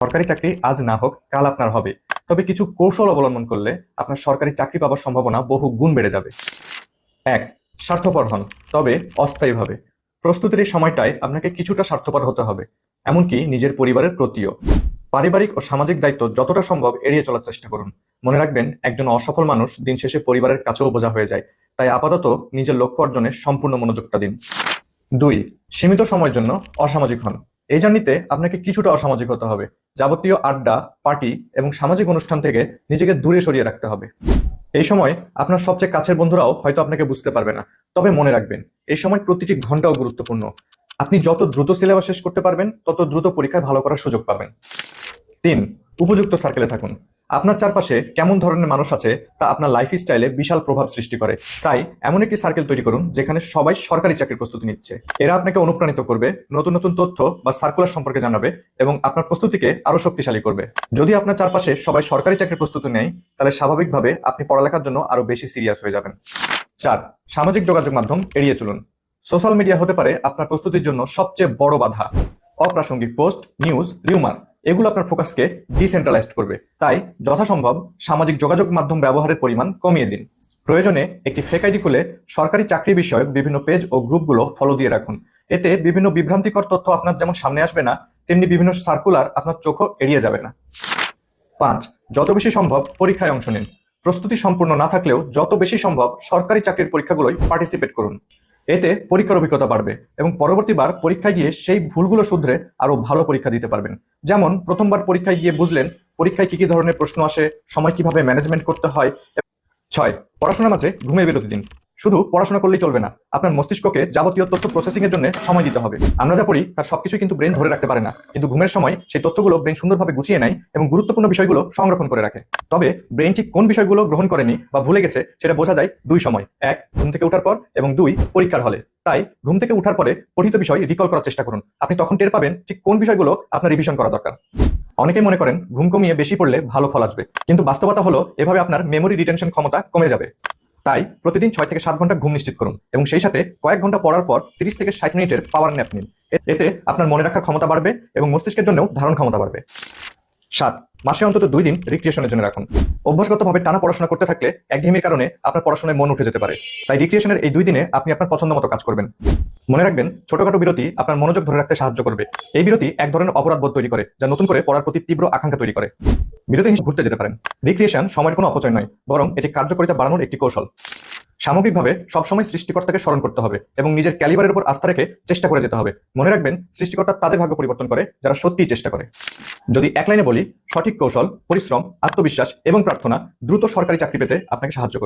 সরকারি চাকরি আজ না হোক, কাল আপনার হবে। তবে কিছু কৌশল অবলম্বন করলে আপনার সরকারি চাকরি পাওয়ার সম্ভাবনা বহু গুণ বেড়ে যাবে। এক, স্বার্থপর হন, তবে অস্থায়ীভাবে। প্রস্তুতির এই সময়টায় আপনাকে কিছুটা স্বার্থপর হতে হবে, এমনকি নিজের পরিবারের প্রতিও। পারিবারিক ও সামাজিক দায়িত্ব যতটা সম্ভব এড়িয়ে চলার চেষ্টা করুন। মনে রাখবেন, একজন অসফল মানুষ দিন শেষে পরিবারের কাছেও বোঝা হয়ে যায়। তাই আপাতত নিজের লক্ষ্য অর্জনে সম্পূর্ণ মনোযোগটা দিন। দুই, সীমিত সময়ের জন্য অসামাজিক হন। এই জার্নিতে আপনাকে কিছুটা অসামাজিক হতে হবে। যাবতীয় আড্ডা পার্টি এবং সামাজিক অনুষ্ঠান থেকে নিজেকে দূরে সরিয়ে রাখতে হবে। এই সময় আপনার সবচেয়ে কাছের বন্ধুরাও হয়তো আপনাকে বুঝতে পারবে না। তবে মনে রাখবেন, এই সময় প্রতিটি ঘন্টাও গুরুত্বপূর্ণ। আপনি যত দ্রুত সিলেবাস শেষ করতে পারবেন, তত দ্রুত পরীক্ষায় ভালো করার সুযোগ পাবেন। তিন, উপযুক্ত সার্কেলে থাকুন। আপনার চারপাশে কেমন ধরনের মানুষ আছে তা আপনার লাইফ স্টাইলে বিশাল প্রভাব সৃষ্টি করে। তাই এমন একটি সার্কেল তৈরি করুন যেখানে সবাই সরকারি চাকরির প্রস্তুতি নিচ্ছে। এরা আপনাকে অনুপ্রাণিত করবে, নতুন নতুন তথ্য বা সার্কুলার সম্পর্কে জানাবে এবং আপনার প্রস্তুতিকে আরও শক্তিশালী করবে। যদি আপনার চারপাশে সবাই সরকারি চাকরির প্রস্তুতি নেয়, তাহলে স্বাভাবিকভাবে আপনি পড়ালেখার জন্য আরও বেশি সিরিয়াস হয়ে যাবেন। চার, সামাজিক যোগাযোগ মাধ্যম এড়িয়ে চলুন। সোশ্যাল মিডিয়া হতে পারে আপনার প্রস্তুতির জন্য সবচেয়ে বড় বাধা। অপ্রাসঙ্গিক পোস্ট নিউজ রিউমার এগুলো আপনার ফোকাসকে ডিসেন্ট্রালাইজড করবে। তাই যথাসম্ভব সামাজিক যোগাযোগ মাধ্যম ব্যবহারের পরিমাণ কমিয়ে দিন। প্রয়োজনে একটি ফেক আইডি খুলে সরকারি চাকরি বিষয়ক বিভিন্ন পেজ ও গ্রুপগুলো ফলো দিয়ে রাখুন। এতে বিভিন্ন বিভ্রান্তিকর তথ্য আপনার যেমন সামনে আসবে না, তেমনি বিভিন্ন সার্কুলার আপনার চোখও এড়িয়ে যাবে না। পাঁচ, যত বেশি সম্ভব পরীক্ষায় অংশ নিন। প্রস্তুতি সম্পূর্ণ না থাকলেও যত বেশি সম্ভব সরকারি চাকরির পরীক্ষাগুলোই পার্টিসিপেট করুন। এতে পরীক্ষার অভিজ্ঞতা বাড়বে এবং পরবর্তীবার পরীক্ষায় গিয়ে সেই ভুলগুলো শুধরে আরও ভালো পরীক্ষা দিতে পারবেন। যেমন, প্রথমবার পরীক্ষায় গিয়ে বুঝলেন পরীক্ষায় কি কি ধরনের প্রশ্ন আসে, সময় কীভাবে ম্যানেজমেন্ট করতে হয় ছয়, পড়াশোনার মাঝে ঘুমের বিরতি দিন। শুধু পড়াশোনা করলেই চলবে না, আপনার মস্তিষ্ককে যাবতীয় তথ্য প্রসেসিং এর জন্য সময় দিতে হবে। আমরা যা পড়ি, তার সবকিছু কিন্তু ব্রেন ধরে রাখতে পারে না। কিন্তু ঘুমের সময় সেই তথ্যগুলো ব্রেন সুন্দরভাবে গুছিয়ে নেয় এবং গুরুত্বপূর্ণ বিষয়গুলো সংরক্ষণ করে রাখে। তবে ব্রেন ঠিক কোন বিষয়গুলো গ্রহণ করেনি বা ভুলে গেছে, সেটা বোঝা যায় দুই সময়। এক, ঘুম থেকে ওঠার পর এবং দুই, পরীক্ষার হলে। তাই ঘুম থেকে ওঠার পরে পঠিত বিষয় রিকল করার চেষ্টা করুন। আপনি তখন টের পাবেন ঠিক কোন বিষয়গুলো আপনার রিভিশন করা দরকার। অনেকেই মনে করেন, ঘুম কমিয়ে বেশি পড়লে ভালো ফল আসবে। কিন্তু বাস্তবতা হলো, এভাবে আপনার মেমোরি রিটেনশন ক্ষমতা কমে যাবে। তাই প্রতিদিন ছয় থেকে সাত ঘণ্টা ঘুম নিশ্চিত করুন এবং সেই সাথে কয়েক ঘণ্টা পড়ার পর তিরিশ থেকে ষাট মিনিটের পাওয়ার ন্যাপ নিন। এতে আপনার মনে রাখার ক্ষমতা বাড়বে এবং মস্তিষ্কের জন্যও ধারণ ক্ষমতা বাড়বে। সাত, মাসে অন্তত দুই দিন রিক্রিয়েশনের জন্য রাখুন। অভ্যাসগতভাবে টানা পড়াশোনা করতে থাকলে একঘেয়েমির কারণে আপনার পড়াশোনায় মন উঠে যেতে পারে। তাই রিক্রিয়েশনের এই দুই দিনে আপনি আপনার পছন্দ মতো কাজ করবেন। মনে রাখবেন, ছোটখাটো বিরতি আপনার মনোযোগ ধরে রাখতে সাহায্য করবে। এই বিরতি এক ধরনের অপরাধ বোধ তৈরি করে, যা নতুন করে পড়ার প্রতি তীব্র আকাঙ্ক্ষা তৈরি করে। বিরতি হিসেবে ঘুরতে যেতে পারেন। রিক্রিয়েশন সময়ের কোনো অপচয় নয়, বরং এটি কার্যকারিতা বাড়ানোর একটি কৌশল। সামগ্রিকভাবে, সবসময় সৃষ্টিকর্তাকে স্মরণ করতে হবে এবং নিজের ক্যালিবারের উপর আস্থা রেখে চেষ্টা করে যেতে হবে। মনে রাখবেন, সৃষ্টিকর্তা তাদের ভাগ্য পরিবর্তন করে, যারা সত্যিই চেষ্টা করে। যদি এক লাইনে বলি, সঠিক কৌশল, পরিশ্রম, আত্মবিশ্বাস এবং প্রার্থনা দ্রুত সরকারি চাকরি পেতে আপনাকে সাহায্য